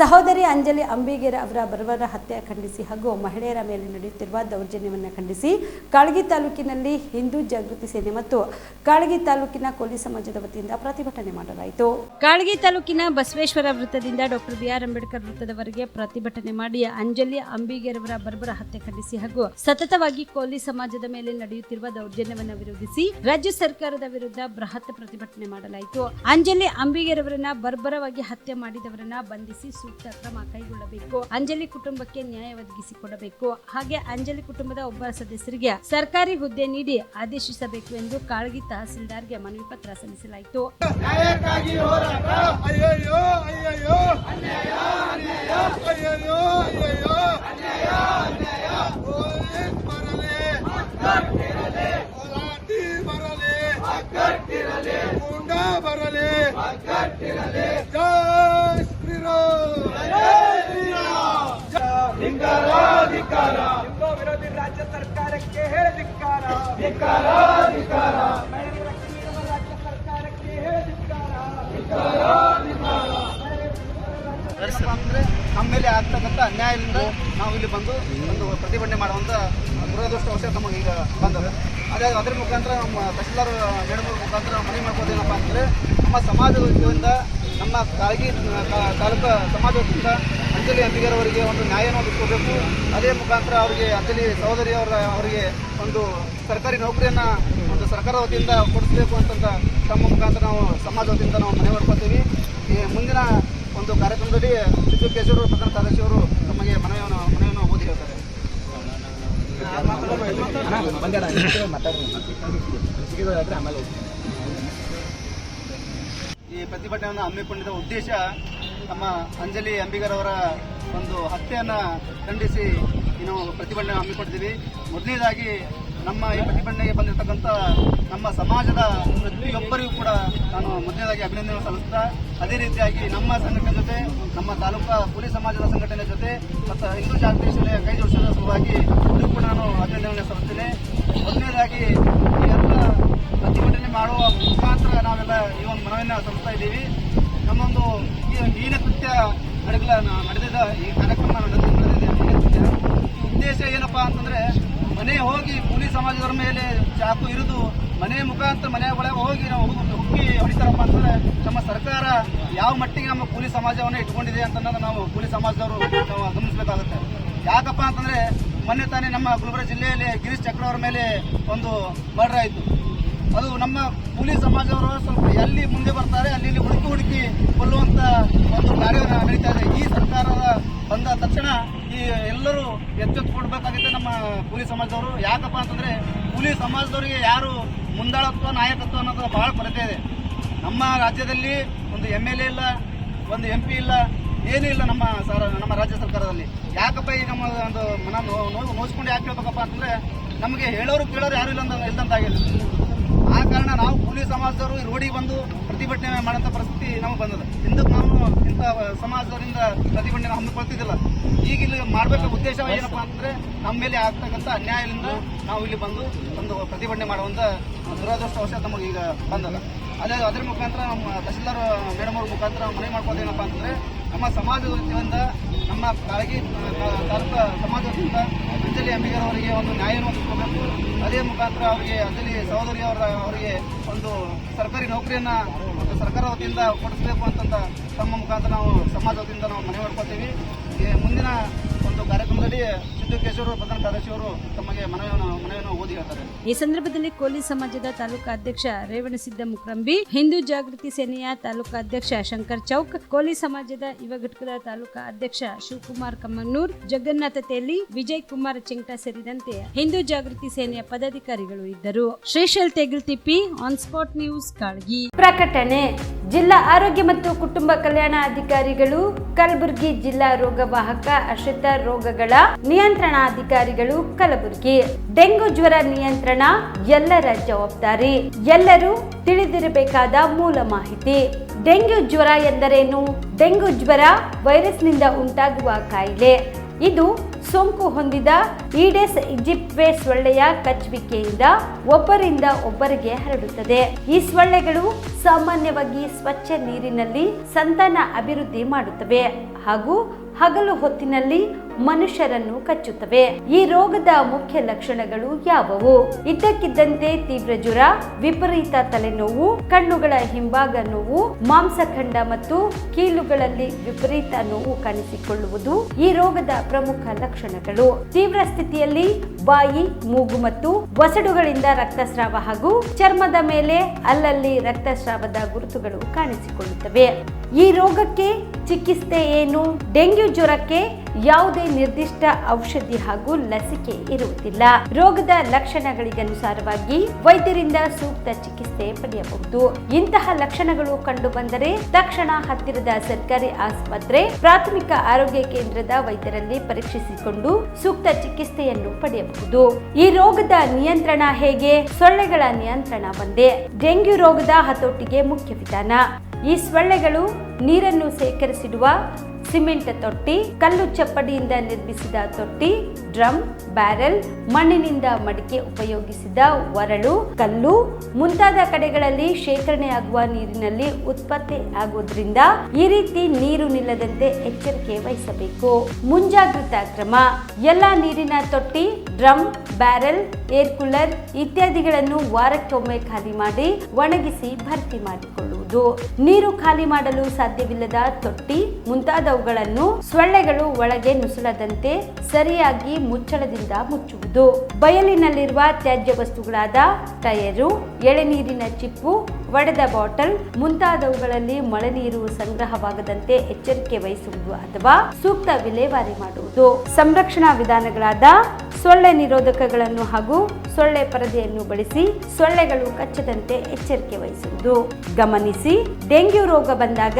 ಸಹೋದರಿ ಅಂಜಲಿ ಅಂಬಿಗೇರ ಅವರ ಬರ್ಬರ ಹತ್ಯೆ ಖಂಡಿಸಿ ಹಾಗೂ ಮಹಿಳೆಯರ ಮೇಲೆ ನಡೆಯುತ್ತಿರುವ ದೌರ್ಜನ್ಯವನ್ನು ಖಂಡಿಸಿ ಕಾಳಗಿ ತಾಲೂಕಿನಲ್ಲಿ ಹಿಂದೂ ಜಾಗೃತಿ ಸೇನೆ ಮತ್ತು ಕಾಳಗಿ ತಾಲೂಕಿನ ಕೋಲಿ ಸಮಾಜದ ವತಿಯಿಂದ ಪ್ರತಿಭಟನೆ ಮಾಡಲಾಯಿತು. ಕಾಳಗಿ ತಾಲೂಕಿನ ಬಸವೇಶ್ವರ ವೃತ್ತದಿಂದ ಡಾಕ್ಟರ್ ಬಿಆರ್ ಅಂಬೇಡ್ಕರ್ ವೃತ್ತದವರೆಗೆ ಪ್ರತಿಭಟನೆ ಮಾಡಿ ಅಂಜಲಿ ಅಂಬಿಗೇರವರ ಬರ್ಬರ ಹತ್ಯೆ ಖಂಡಿಸಿ ಹಾಗೂ ಸತತವಾಗಿ ಕೋಲಿ ಸಮಾಜದ ಮೇಲೆ ನಡೆಯುತ್ತಿರುವ ದೌರ್ಜನ್ಯವನ್ನು ವಿರೋಧಿಸಿ ರಾಜ್ಯ ಸರ್ಕಾರದ ವಿರುದ್ಧ ಬೃಹತ್ ಪ್ರತಿಭಟನೆ ಮಾಡಲಾಯಿತು. ಅಂಜಲಿ ಅಂಬಿಗೇರವರನ್ನ ಬರ್ಬರವಾಗಿ ಹತ್ಯೆ ಮಾಡಿದವರನ್ನ ಬಂಧಿಸಿ ಸೂಕ್ತ ಕ್ರಮ ಕೈಗೊಳ್ಳಬೇಕು. ಅಂಜಲಿ ಕುಟುಂಬಕ್ಕೆ ನ್ಯಾಯ ಒದಗಿಸಿಕೊಡಬೇಕು. ಹಾಗೆ ಅಂಜಲಿ ಕುಟುಂಬದ ಒಬ್ಬ ಸದಸ್ಯರಿಗೆ ಸರ್ಕಾರಿ ಹುದ್ದೆ ನೀಡಿ ಆದೇಶಿಸಬೇಕು ಎಂದು ಕಾಳಗಿ ತಹಸೀಲ್ದಾರ್ಗೆ ಮನವಿ ಪತ್ರ ಸಲ್ಲಿಸಲಾಯಿತು. ಅಂದ್ರೆ ನಮ್ಮ ಮೇಲೆ ಆಗ್ತಕ್ಕಂಥ ಅನ್ಯಾಯದಿಂದ ನಾವು ಇಲ್ಲಿ ಬಂದು ಒಂದು ಪ್ರತಿಭಟನೆ ಮಾಡುವಂಥ ದುರದೃಷ್ಟವಶ ನಮಗೆ ಈಗ ಬಂದದ. ಅದೇ ಅದರ ಮುಖಾಂತರ ನಮ್ಮ ತಹಶೀಲ್ದಾರ್ ಮೇಡಮ್ ಮುಖಾಂತರ ಮನವಿ ಮಾಡ್ಕೋದೇನಪ್ಪ ಅಂದ್ರೆ ನಮ್ಮ ಸಮಾಜ ವತಿಯಿಂದ ನಮ್ಮ ಕಾಳಗಿ ತಾಲೂಕು ಸಮಾಜ ವತಿಯಿಂದ ಅಂಜಲಿ ಅಂಬಿಗರವರಿಗೆ ಒಂದು ನ್ಯಾಯವನ್ನು ಒದಗಿಸ್ಕೋಬೇಕು ಅದೇ ಮುಖಾಂತರ ಅವರಿಗೆ ಅಂಜಲಿ ಸಹೋದರಿ ಅವರ ಅವರಿಗೆ ಒಂದು ಸರ್ಕಾರಿ ನೌಕರಿಯನ್ನು ಒಂದು ಸರ್ಕಾರ ವತಿಯಿಂದ ಕೊಡಿಸಬೇಕು ಅಂತಂತ ತಮ್ಮ ಮುಖಾಂತರ ನಾವು ಸಮಾಜ ವತಿಯಿಂದ ನಾವು ಮನೆ ಮಾಡ್ಕೊತೀವಿ ಈ ಮುಂದಿನ ಒಂದು ಕಾರ್ಯಕ್ರಮದಲ್ಲಿ ಸಿದ್ದು ಕೇಶವರು ಪ್ರಧಾನ ಕಾರ್ಯದರ್ಶಿಯವರು ತಮಗೆ ಮನವಿಯನ್ನು ಮನವಿಯನ್ನು ಓದಿ ಹೇಳ್ತಾರೆ. ಈ ಪ್ರತಿಭಟನೆಯನ್ನು ಹಮ್ಮಿಕೊಂಡಿದ್ದ ಉದ್ದೇಶ ನಮ್ಮ ಅಂಜಲಿ ಅಂಬಿಗರ್ ಅವರ ಒಂದು ಹತ್ಯೆಯನ್ನು ಖಂಡಿಸಿ ಇನ್ನು ಪ್ರತಿಭಟನೆ ಹಮ್ಮಿಕೊಡ್ತೀವಿ ಮೊದಲನೇದಾಗಿ ನಮ್ಮ ಈ ಪ್ರತಿಭಟನೆಗೆ ಬಂದಿರತಕ್ಕಂಥ ನಮ್ಮ ಸಮಾಜದ ಪ್ರತಿಯೊಬ್ಬರಿಗೂ ಕೂಡ ನಾನು ಮೊದಲನೇದಾಗಿ ಅಭಿನಂದನೆ ಸಲ್ಲಿಸ್ತಾ, ಅದೇ ರೀತಿಯಾಗಿ ನಮ್ಮ ಸಂಘಟನೆ ಜೊತೆ, ನಮ್ಮ ತಾಲೂಕಾ ಪೊಲೀಸ್ ಸಮಾಜದ ಸಂಘಟನೆ ಜೊತೆ, ಮತ್ತು ಹಿಂದೂ ಜಾಗೃತಿ ಸೇನೆಯ ಕೈ ವರ್ಷದ ಸಲುವಾಗಿ ಇದು ಕೂಡ ನಾನು ಅಭಿನಂದನೆ ಸಲ್ಲಿಸ್ತೇನೆ. ಮೊದಲನೇದಾಗಿ ಎಲ್ಲ ಪ್ರತಿಭಟನೆ ಮಾಡುವ ಮುಖಾಂತರ ನಾವೆಲ್ಲ ಈ ಒಂದು ಮನವಿಯನ್ನು ಸಲ್ಲಿಸ್ತಾ ಇದ್ದೀವಿ. ನಮ್ಮೊಂದು ಈ ನೀನ ಕೃತ್ಯ ನಡೆಗಳ ನಡೆದಿದ್ದ ಈ ಕಾರ್ಯಕ್ರಮ ನಡೆದ ನಡೆದಿದೆ ಉದ್ದೇಶ ಏನಪ್ಪ ಅಂತಂದ್ರೆ, ಮನೆ ಹೋಗಿ ಕೂಲಿ ಸಮಾಜದವರ ಮೇಲೆ ಚಾಕು ಇರಿದು ಮನೆ ಮುಖಾಂತರ ಮನೆ ಒಳಗೆ ಹೋಗಿ ನಾವು ಹುಕ್ಕಿ ಹೊಡಿತಾರಪ್ಪ ಅಂತಂದ್ರೆ, ನಮ್ಮ ಸರ್ಕಾರ ಯಾವ ಮಟ್ಟಿಗೆ ನಮ್ಮ ಕೂಲಿ ಸಮಾಜವನ್ನು ಇಟ್ಕೊಂಡಿದೆ ಅಂತ ನಾವು ಕೂಲಿ ಸಮಾಜದವರು ನಾವು ಗಮನಿಸಬೇಕಾಗುತ್ತೆ. ಯಾಕಪ್ಪ ಅಂತಂದ್ರೆ, ಮೊನ್ನೆ ತಾನೇ ನಮ್ಮ ಗುಲ್ಬರ್ಗ ಜಿಲ್ಲೆಯಲ್ಲಿ ಗಿರೀಶ್ ಚಕ್ರವರ ಮೇಲೆ ಒಂದು ಮರ್ಡರ್ ಆಯಿತು. ಅದು ನಮ್ಮ ಕೂಲಿ ಸಮಾಜವರು ಸ್ವಲ್ಪ ಎಲ್ಲಿ ಮುಂದೆ ಬರ್ತಾರೆ ಅಲ್ಲಿ ಇಲ್ಲಿ ಹುಡುಕಿ ಹುಡುಕಿ ಕೊಲ್ಲುವಂತ ಒಂದು ಕಾರ್ಯ ನಡೀತಾ ಇದೆ ಈ ಸರ್ಕಾರದ ಬಂದ ತಕ್ಷಣ ಈ ಎಲ್ಲರೂ ಎಚ್ಚೆತ್ತುಕೊಡ್ಬೇಕಾಗಿದೆ ನಮ್ಮ ಕೂಲಿ ಸಮಾಜದವರು. ಯಾಕಪ್ಪ ಅಂತಂದ್ರೆ ಕೂಲಿ ಸಮಾಜದವರಿಗೆ ಯಾರು ಮುಂದಾಳತ್ವ, ನಾಯಕತ್ವ ಅನ್ನೋದು ಬಹಳ ಕೊರತೆ ಇದೆ. ನಮ್ಮ ರಾಜ್ಯದಲ್ಲಿ ಒಂದು ಎಂ ಎಲ್ ಎ ಇಲ್ಲ, ಒಂದು ಎಂ ಪಿ ಇಲ್ಲ, ಏನೂ ಇಲ್ಲ ನಮ್ಮ ಸರ್, ನಮ್ಮ ರಾಜ್ಯ ಸರ್ಕಾರದಲ್ಲಿ. ಯಾಕಪ್ಪ ಈ ನಮ್ಮ ಒಂದು ಮನ ನೋವು ನೋಸ್ಕೊಂಡು ಯಾಕೆ ಹೇಳ್ಬೇಕಪ್ಪ ಅಂತಂದ್ರೆ ನಮಗೆ ಹೇಳೋರು ಕೇಳೋರು ಯಾರು ಇಲ್ಲ ಇಲ್ಲದಂತಾಗಿಲ್ಲ ಕಾರಣ ನಾವು ಕೂಲಿ ಸಮಾಜದವರು ರೋಡಿಗೆ ಬಂದು ಪ್ರತಿಭಟನೆ ಮಾಡೋಂಥ ಪರಿಸ್ಥಿತಿ ನಮಗೆ ಬಂದದ. ಹಿಂದಕ್ಕೆ ನಾವು ಇಂಥ ಸಮಾಜದವರಿಂದ ಪ್ರತಿಭಟನೆ ಹಮ್ಮಿಕೊಳ್ತಿದ್ದಿಲ್ಲ. ಈಗ ಇಲ್ಲಿ ಮಾಡ್ಬೇಕ ಉದ್ದೇಶ ಏನಪ್ಪ ಅಂದ್ರೆ ನಮ್ಮ ಮೇಲೆ ಆಗ್ತಕ್ಕಂಥ ಅನ್ಯಾಯದಿಂದ ನಾವು ಇಲ್ಲಿ ಬಂದು ಒಂದು ಪ್ರತಿಭಟನೆ ಮಾಡುವಂಥ ದುರದೃಷ್ಟವಶ ನಮಗೆ ಈಗ ಬಂದದ. ಅದೇ ಅದರ ಮುಖಾಂತರ ನಮ್ಮ ತಹಸೀಲ್ದಾರ್ ಮೇಡಮ್ ಅವ್ರ ಮುಖಾಂತರ ಮನವಿ ಮಾಡ್ಕೋದೇನಪ್ಪ ಅಂದ್ರೆ ನಮ್ಮ ಸಮಾಜ ವತಿಯಿಂದ, ನಮ್ಮ ಕಾಳಗಿ ತಾಲೂಕು ಸಮಾಜ ವತಿಯಿಂದ ಅಂಜಲಿ ಅಂಬಿಗರ್ ಅವರಿಗೆ ಒಂದು ನ್ಯಾಯವನ್ನು ಕೊಡಬೇಕು ಅದೇ ಮುಖಾಂತರ ಅವರಿಗೆ ಅಂಜಲಿ ಸಹೋದರಿ ಅವರ ಅವರಿಗೆ ಒಂದು ಸರ್ಕಾರಿ ನೌಕರಿಯನ್ನ ಸರ್ಕಾರ ವತಿಯಿಂದ ಕೊಡಿಸಬೇಕು ಅಂತಂದ ತಮ್ಮ ಮುಖಾಂತರ ನಾವು ಸಮಾಜ ವತಿಯಿಂದ ನಾವು ಮನವಿ ಮಾಡ್ಕೋತೀವಿ ಮುಂದಿನ ಒಂದು ಕಾರ್ಯಕ್ರಮದಲ್ಲಿ ಸಿದ್ದು ಪ್ರಧಾನ ಕಾರ್ಯದರ್ಶಿ ಅವರು ತಮಗೆ ಮನವಿಯನ್ನು ಮನವಿಯನ್ನು ಓದಿ ಹೇಳ್ತಾರೆ. ಈ ಸಂದರ್ಭದಲ್ಲಿ ಕೋಲಿ ಸಮಾಜದ ತಾಲೂಕಾ ಅಧ್ಯಕ್ಷ ರೇವಣಸಿದ್ದ ಮುಕ್ರಂಬಿ ಹಿಂದೂ ಜಾಗೃತಿ ಸೇನೆಯ ತಾಲೂಕಾ ಅಧ್ಯಕ್ಷ ಶಂಕರ್ ಚೌಕ್ ಕೋಲಿ ಸಮಾಜದ ಯುವ ಘಟಕದ ತಾಲೂಕಾ ಅಧ್ಯಕ್ಷ ಶಿವಕುಮಾರ್ ಕಮ್ಮನೂರ್ ಜಗನ್ನಾಥ ತೇಲಿ ವಿಜಯ್ ಕುಮಾರ್ ಚಿಂಗ್ಟ ಸೇರಿದಂತೆ ಹಿಂದೂ ಜಾಗೃತಿ ಸೇನೆಯ ಪದಾಧಿಕಾರಿಗಳು ಇದ್ದರು. Shrishail Tegiltippi on spot news Kalagi. ಪ್ರಕಟಣೆ. ಜಿಲ್ಲಾ ಆರೋಗ್ಯ ಮತ್ತು ಕುಟುಂಬ ಕಲ್ಯಾಣ ಅಧಿಕಾರಿಗಳು, ಕಲಬುರಗಿ ಜಿಲ್ಲಾ ರೋಗವಾಹಕ ಅಶ್ರಿತ ರೋಗಗಳ ನಿಯಂತ್ರಣಾಧಿಕಾರಿಗಳು, ಕಲಬುರಗಿ. ಡೆಂಗು ಜ್ವರ ನಿಯಂತ್ರಣ ಎಲ್ಲರ ಜವಾಬ್ದಾರಿ. ಎಲ್ಲರೂ ತಿಳಿದಿರಬೇಕಾದ ಮೂಲ ಮಾಹಿತಿ. ಡೆಂಗ್ಯೂ ಜ್ವರ ಎಂದರೇನು? ಡೆಂಗು ಜ್ವರ ವೈರಸ್ನಿಂದ ಉಂಟಾಗುವ ಕಾಯಿಲೆ. ಇದು ಸೋಂಕು ಹೊಂದಿದ ಈಡೆಸ್ ಇಜಿಪ್ವೆ ಸೊಳ್ಳೆಯ ಕಚ್ಚುವಿಕೆಯಿಂದ ಒಬ್ಬರಿಂದ ಒಬ್ಬರಿಗೆ ಹರಡುತ್ತದೆ. ಈ ಸೊಳ್ಳೆಗಳು ಸಾಮಾನ್ಯವಾಗಿ ಸ್ವಚ್ಛ ನೀರಿನಲ್ಲಿ ಸಂತಾನ ಅಭಿವೃದ್ಧಿ ಮಾಡುತ್ತವೆ ಹಾಗೂ ಹಗಲು ಹೊತ್ತಿನಲ್ಲಿ ಮನುಷ್ಯರನ್ನು ಕಚ್ಚುತ್ತವೆ. ಈ ರೋಗದ ಮುಖ್ಯ ಲಕ್ಷಣಗಳು ಯಾವುವು? ಇದ್ದಕ್ಕಿದ್ದಂತೆ ತೀವ್ರ ಜ್ವರ, ವಿಪರೀತ ತಲೆನೋವು, ಕಣ್ಣುಗಳ ಹಿಂಭಾಗ ನೋವು, ಮಾಂಸಖಂಡ ಮತ್ತು ಕೀಲುಗಳಲ್ಲಿ ವಿಪರೀತ ನೋವು ಕಾಣಿಸಿಕೊಳ್ಳುವುದು ಈ ರೋಗದ ಪ್ರಮುಖ ಲಕ್ಷಣಗಳು. ತೀವ್ರ ಸ್ಥಿತಿಯಲ್ಲಿ ಬಾಯಿ, ಮೂಗು ಮತ್ತು ವಸಡುಗಳಿಂದ ರಕ್ತಸ್ರಾವ ಹಾಗೂ ಚರ್ಮದ ಮೇಲೆ ಅಲ್ಲಲ್ಲಿ ರಕ್ತಸ್ರಾವದ ಗುರುತುಗಳು ಕಾಣಿಸಿಕೊಳ್ಳುತ್ತವೆ. ಈ ರೋಗಕ್ಕೆ ಚಿಕಿತ್ಸೆ ಏನು? ಡೆಂಗ್ಯೂ ಜ್ವರಕ್ಕೆ ಯಾವುದೇ ನಿರ್ದಿಷ್ಟ ಔಷಧಿ ಹಾಗೂ ಲಸಿಕೆ ಇರುವುದಿಲ್ಲ. ರೋಗದ ಲಕ್ಷಣಗಳಿಗನುಸಾರವಾಗಿ ವೈದ್ಯರಿಂದ ಸೂಕ್ತ ಚಿಕಿತ್ಸೆ ಪಡೆಯಬಹುದು. ಇಂತಹ ಲಕ್ಷಣಗಳು ಕಂಡು ಬಂದರೆ ತಕ್ಷಣ ಹತ್ತಿರದ ಸರ್ಕಾರಿ ಆಸ್ಪತ್ರೆ, ಪ್ರಾಥಮಿಕ ಆರೋಗ್ಯ ಕೇಂದ್ರದ ವೈದ್ಯರಲ್ಲಿ ಪರೀಕ್ಷಿಸಿಕೊಂಡು ಸೂಕ್ತ ಚಿಕಿತ್ಸೆಯನ್ನು ಪಡೆಯಬಹುದು. ಈ ರೋಗದ ನಿಯಂತ್ರಣ ಹೇಗೆ? ಸೊಳ್ಳೆಗಳ ನಿಯಂತ್ರಣ ಒಂದೇ. ಡೆಂಗ್ಯೂ ರೋಗದ ಹತೋಟಿಗೆ ಮುಖ್ಯ ವಿಧಾನ. ಈ ಸೊಳ್ಳೆಗಳು ನೀರನ್ನು ಶೇಖರಿಸಿಡುವ ಸಿಮೆಂಟ್ ತೊಟ್ಟಿ, ಕಲ್ಲು ಚಪ್ಪಡಿಯಿಂದ ನಿರ್ಮಿಸಿದ ತೊಟ್ಟಿ, ಡ್ರಮ್, ಬ್ಯಾರೆಲ್, ಮಣ್ಣಿನಿಂದ ಮಡಿಕೆ ಉಪಯೋಗಿಸಿದ ಒರಳು, ಕಲ್ಲು ಮುಂತಾದ ಕಡೆಗಳಲ್ಲಿ ಶೇಖರಣೆಯಾಗುವ ನೀರಿನಲ್ಲಿ ಉತ್ಪತ್ತಿ ಆಗುವುದರಿಂದ ಈ ರೀತಿ ನೀರು ನಿಲ್ಲದಂತೆ ಎಚ್ಚರಿಕೆ ವಹಿಸಬೇಕು. ಮುಂಜಾಗ್ರತಾ ಕ್ರಮ. ಎಲ್ಲ ನೀರಿನ ತೊಟ್ಟಿ, ಡ್ರಮ್, ಬ್ಯಾರೆಲ್, ಏರ್ ಕೂಲರ್ ಇತ್ಯಾದಿಗಳನ್ನು ವಾರಕ್ಕೊಮ್ಮೆ ಖಾಲಿ ಮಾಡಿ ಒಣಗಿಸಿ ಭರ್ತಿ ಮಾಡಿಕೊಳ್ಳುವುದು. ನೀರು ಖಾಲಿ ಮಾಡಲು ಸಾಧ್ಯವಿಲ್ಲದ ತೊಟ್ಟಿ, ಮುಂತಾದವುಗಳನ್ನು ಸೊಳ್ಳೆಗಳು ಒಳಗೆ ನುಸುಳದಂತೆ ಸರಿಯಾಗಿ ಮುಚ್ಚಳದಿಂದ ಮುಚ್ಚುವುದು. ಬಯಲಿನಲ್ಲಿರುವ ತ್ಯಾಜ್ಯ ವಸ್ತುಗಳಾದ ಟಯರು, ಎಳೆನೀರಿನ ಚಿಪ್ಪು, ಒಡೆದ ಬಾಟಲ್, ಮುಂತಾದವುಗಳಲ್ಲಿ ಮಳೆ ನೀರು ಸಂಗ್ರಹವಾಗದಂತೆ ಎಚ್ಚರಿಕೆ ವಹಿಸುವುದು ಅಥವಾ ಸೂಕ್ತ ವಿಲೇವಾರಿ ಮಾಡುವುದು. ಸಂರಕ್ಷಣಾ ವಿಧಾನಗಳಾದ ಸೊಳ್ಳೆ ನಿರೋಧಕಗಳನ್ನು ಹಾಗೂ ಸೊಳ್ಳೆ ಪರದೆಯನ್ನು ಬಳಸಿ ಸೊಳ್ಳೆಗಳು ಕಚ್ಚದಂತೆ ಎಚ್ಚರಿಕೆ ವಹಿಸುವುದು. ಗಮನಿಸಿ, ಡೆಂಗ್ಯೂ ರೋಗ ಬಂದಾಗ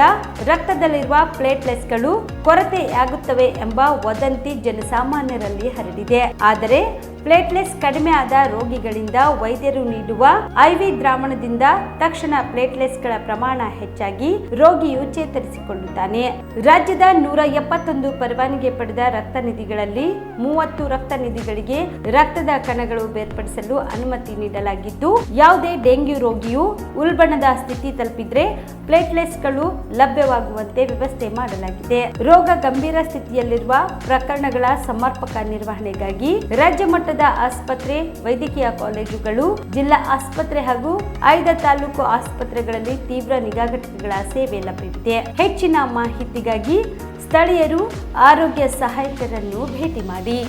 ರಕ್ತದಲ್ಲಿರುವ ಪ್ಲೇಟ್ಲೆಟ್ಸ್ಗಳು ಕೊರತೆಯಾಗುತ್ತವೆ ಎಂಬ ವದಂತಿ ಜನಸಾಮಾನ್ಯರಲ್ಲಿ ಹರಡಿದೆ. ಆದರೆ ಪ್ಲೇಟ್ಲೆಟ್ಸ್ ಕಡಿಮೆ ಆದ ರೋಗಿಗಳಿಂದ ವೈದ್ಯರು ನೀಡುವ ಐವಿ ದ್ರಾವಣದಿಂದ ತಕ್ಷಣ ಪ್ಲೇಟ್ಲೆಟ್ಸ್ಗಳ ಪ್ರಮಾಣ ಹೆಚ್ಚಾಗಿ ರೋಗಿಯು ಚೇತರಿಸಿಕೊಳ್ಳುತ್ತಾನೆ. ರಾಜ್ಯದ ನೂರ ಎಪ್ಪತ್ತೊಂದು ಪರವಾನಿಗೆ ಪಡೆದ ರಕ್ತ ನಿಧಿಗಳಲ್ಲಿ ಮೂವತ್ತು ರಕ್ತ ನಿಧಿಗಳಿಗೆ ರಕ್ತದ ಕಣಗಳು ಬೇರ್ಪಡಿಸಲು ಅನುಮತಿ ನೀಡಲಾಗಿದ್ದು, ಯಾವುದೇ ಡೆಂಗ್ಯೂ ರೋಗಿಯು ಉಲ್ಬಣದ ಸ್ಥಿತಿ ತಲುಪಿದ್ರೆ ಪ್ಲೇಟ್ಲೆಟ್ಸ್ಗಳು ಲಭ್ಯವಾಗುವಂತೆ ವ್ಯವಸ್ಥೆ ಮಾಡಲಾಗಿದೆ. ರೋಗ ಗಂಭೀರ ಸ್ಥಿತಿಯಲ್ಲಿರುವ ಪ್ರಕರಣಗಳ ಸಮರ್ಪಕ ನಿರ್ವಹಣೆಗಾಗಿ ರಾಜ್ಯ ಮಟ್ಟದ ಆಸ್ಪತ್ರೆ, ವೈದ್ಯಕೀಯ ಕಾಲೇಜುಗಳು, ಜಿಲ್ಲಾ ಆಸ್ಪತ್ರೆ ಹಾಗೂ ಆಯ್ದ ತಾಲೂಕು ಆಸ್ಪತ್ರೆಗಳಲ್ಲಿ ತೀವ್ರ ನಿಗಾ ಘಟಕಗಳ ಸೇವೆ ಲಭ್ಯವಿದೆ. ಹೆಚ್ಚಿನ ಮಾಹಿತಿಗಾಗಿ ಸ್ಥಳೀಯರು ಆರೋಗ್ಯ ಸಹಾಯಕರನ್ನು ಭೇಟಿ ಮಾಡಿ.